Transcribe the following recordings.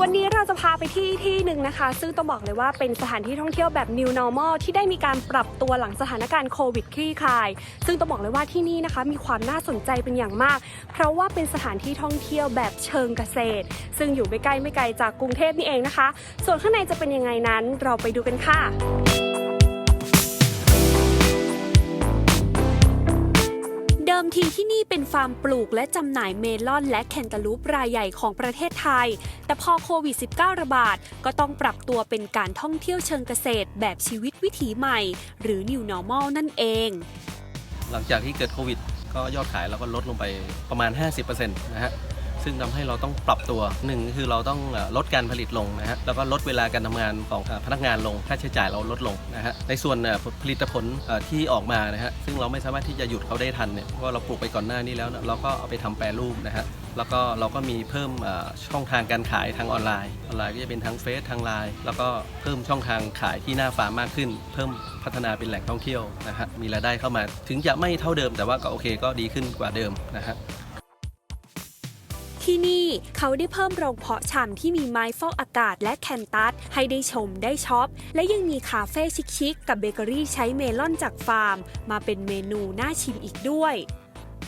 วันนี้เราจะพาไปที่ที่หนึ่งนะคะ ซึ่งต้องบอกเลยว่าเป็นสถานที่ท่องเที่ยวแบบ New Normal ที่ได้มีการปรับตัวหลังสถานการณ์โควิดคลี่คลาย ซึ่งต้องบอกเลยว่าที่นี่นะคะ มีความน่าสนใจเป็นอย่างมาก เพราะว่าเป็นสถานที่ท่องเที่ยวแบบเชิงเกษตร ซึ่งอยู่ไม่ไกลไม่ไกลจากกรุงเทพนี่เองนะคะ ส่วนข้างในจะเป็นยังไงนั้นเราไปดูกันค่ะ ทีที่นี่เป็นฟาร์มปลูกและจำหน่ายเมลอนและแคนตาลูปรายใหญ่ของประเทศไทย แต่พอโควิด -19 ระบาด ก็ต้องปรับตัวเป็นการท่องเที่ยวเชิงเกษตร แบบชีวิตวิถีใหม่ หรือ New Normal นั่นเอง หลังจากที่เกิดโควิด ก็ยอดขายเราก็ลดลงไปประมาณ 50%นะฮะ ซึ่งทำให้เราต้องปรับตัวหนึ่งคือเราต้องลดการผลิตลงนะฮะแล้วก็ลดเวลาการทำงานของพนักงานลงค่าใช้จ่ายเราลดลงนะฮะในส่วนผลิตผลที่ออกมานะฮะซึ่งเราไม่สามารถที่จะหยุดเขาได้ทันเนี่ยเพราะเราปลูกไปก่อนหน้านี้แล้วเราก็เอาไปทำแปรรูปนะฮะแล้วก็เราก็มีเพิ่มช่องทางการขายทางออนไลน์ออนไลน์ก็จะเป็นทางเฟซทางไลน์แล้วก็เพิ่มช่องทางขายที่หน้าฟาร์มมากขึ้น เพิ่มพัฒนาเป็นแหล่งท่องเที่ยวนะฮะมีรายได้เข้ามา ถึงจะไม่เท่าเดิมแต่ว่าก็โอเคก็ดีขึ้นกว่าเดิมนะฮะ ที่นี่เขาได้เพิ่มโรงเพาะชำที่มีไม้ฟอกอากาศและแคนตัสให้ได้ชมได้ช็อป และยังมีคาเฟ่ชิคๆกับเบเกอรี่ใช้เมลอนจากฟาร์ม มาเป็นเมนูน่าชิมอีกด้วย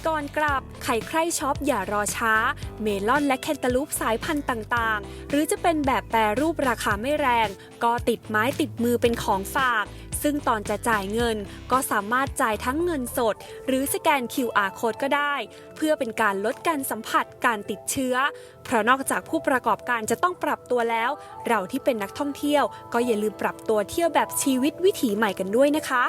ก่อนกลับใครใครช็อปอย่ารอช้า เมลอนและแคนตาลูปสายพันธุ์ต่างๆ หรือจะเป็นแบบแปรรูปราคาไม่แรง ก็ติดไม้ติดมือเป็นของฝาก ซึ่งตอนจะจ่ายเงินก็สามารถจ่ายทั้งเงินสด หรือสแกน QR code ก็ได้ เพื่อเป็นการลดการสัมผัสการติดเชื้อ เพราะนอกจากผู้ประกอบการจะต้องปรับตัวแล้ว เราที่เป็นนักท่องเที่ยว ก็อย่าลืมปรับตัวเที่ยวแบบชีวิตวิถีใหม่กันด้วยนะคะ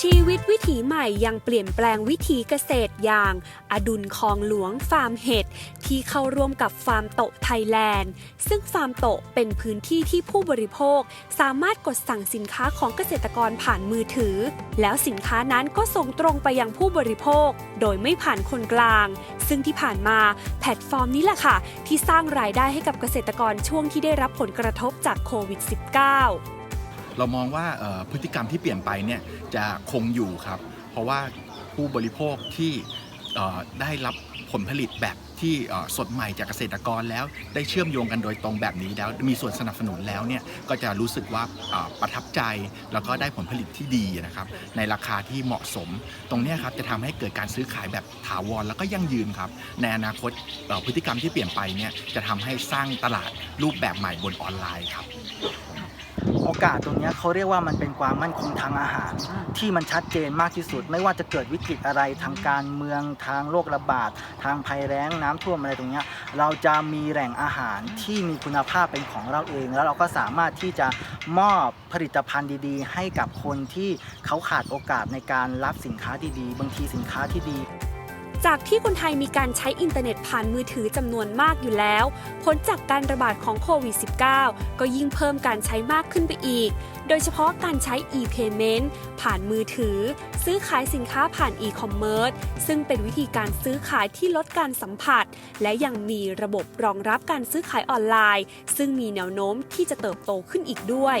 ชีวิตวิถีใหม่ยังเปลี่ยนแปลงวิถีเกษตรอย่าง อดุลคลองหลวงฟาร์มเห็ด ที่เข้าร่วมกับฟาร์มโตะไทยแลนด์ ซึ่งฟาร์มโตะเป็นพื้นที่ที่ผู้บริโภค สามารถกดสั่งสินค้าของเกษตรกรผ่านมือถือ แล้วสินค้านั้นก็ส่งตรงไปยังผู้บริโภค โดยไม่ผ่านคนกลาง ซึ่งที่ผ่านมาแพลตฟอร์มนี้แหละค่ะ ที่สร้างรายได้ให้กับเกษตรกรช่วงที่ได้รับผลกระทบจากโควิด -19 เรามองว่าพฤติกรรมที่เปลี่ยนไปเนี่ยจะคงอยู่ครับ เพราะว่าผู้บริโภคที่ได้รับผลผลิตแบบที่สดใหม่จากเกษตรกรแล้ว ได้เชื่อมโยงกันโดยตรงแบบนี้แล้ว มีส่วนสนับสนุนแล้วเนี่ยก็จะรู้สึกว่าประทับใจ แล้วก็ได้ผลผลิตที่ดีนะครับ ในราคาที่เหมาะสม ตรงนี้ครับจะทำให้เกิดการซื้อขายแบบถาวรแล้วก็ยั่งยืนครับ ในอนาคตพฤติกรรมที่เปลี่ยนไปเนี่ยจะทำให้สร้างตลาดรูปแบบใหม่บนออนไลน์ครับ โอกาสตรงนี้เขาเรียกว่ามันเป็นความมั่นคงทางอาหาร ที่มันชัดเจนมากที่สุด ไม่ว่าจะเกิดวิกฤตอะไรทางการเมืองทางโรคระบาด ทางภัยแล้งน้ำท่วมอะไรตรงนี้เราจะมีแหล่งอาหารที่มีคุณภาพเป็นของเราเอง แล้วเราก็สามารถที่จะมอบผลิตภัณฑ์ดีๆ ให้กับคนที่เขาขาดโอกาสในการรับสินค้าดีๆ บางทีสินค้าที่ดี จากที่คนไทยมีการใช้อินเทอร์เน็ตผ่านมือถือจำนวนมากอยู่แล้ว ผลจากการระบาดของโควิด -19 ก็ยิ่งเพิ่มการใช้มากขึ้นไปอีก โดยเฉพาะการใช้ e-payment ผ่านมือถือ ซื้อขายสินค้าผ่าน e-commerce ซึ่งเป็นวิธีการซื้อขายที่ลดการสัมผัส และยังมีระบบรองรับการซื้อขายออนไลน์ ซึ่งมีแนวโน้มที่จะเติบโตขึ้นอีกด้วย